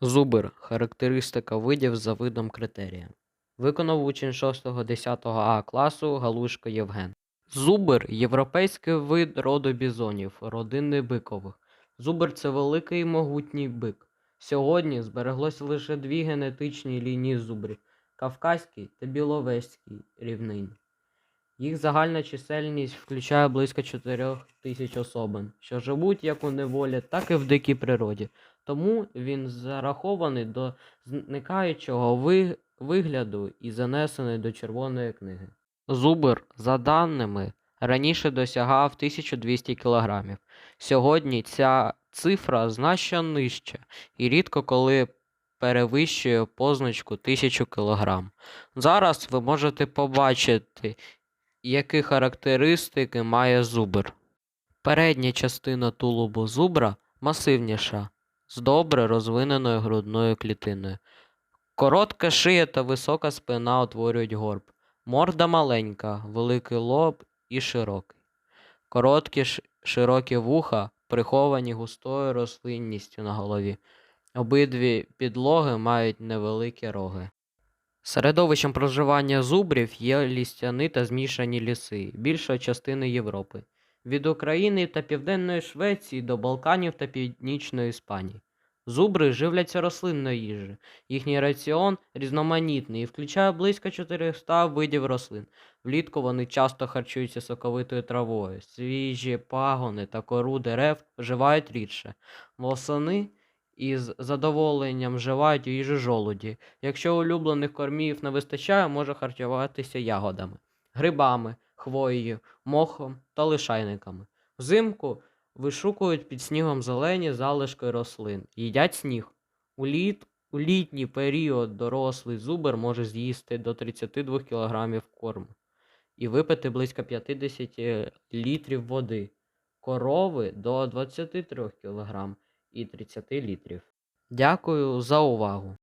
Зубр характеристика видів за видом критерія. Виконав учень 6-10 А класу Галушко Євген. Зубр європейський вид роду бізонів, родини бикових. Зубр це великий могутній бик. Сьогодні збереглося лише дві генетичні лінії зубрів Кавказький та Біловезький рівнині. Їх загальна чисельність включає близько 4 тисяч особин, що живуть як у неволі, так і в дикій природі. Тому він зарахований до зникаючого ви- вигляду і занесений до Червоної книги. Зубр, за даними, раніше досягав 1200 кг. Сьогодні ця цифра значно нижча і рідко коли перевищує позначку 1000 кг. Зараз ви можете побачити, які характеристики має зубр. Передня частина тулубу зубра масивніша, з добре розвиненою грудною клітиною. Коротка шия та висока спина утворюють горб. Морда маленька, великий лоб і широкий. Короткі широкі вуха приховані густою рослинністю на голові. Обидві підлоги мають невеликі роги. Середовищем проживання зубрів є лістяні та змішані ліси більшої частини Європи, від України та Південної Швеції до Балканів та Північної Іспанії. Зубри живляться рослинною їжею. Їхній раціон різноманітний і включає близько 400 видів рослин. Влітку вони часто харчуються соковитою травою. Свіжі пагони та кору дерев вживають рідше. Восени із задоволенням вживають їжу жолуді. Якщо улюблених кормів не вистачає, може харчуватися ягодами, грибами, хвоєю, мохом та лишайниками. Взимку вишукують під снігом зелені залишки рослин, їдять сніг. У, літ, у літній період дорослий зубр може з'їсти до 32 кг корму і випити близько 50 літрів води, корови до 23 кг і 30 літрів. Дякую за увагу!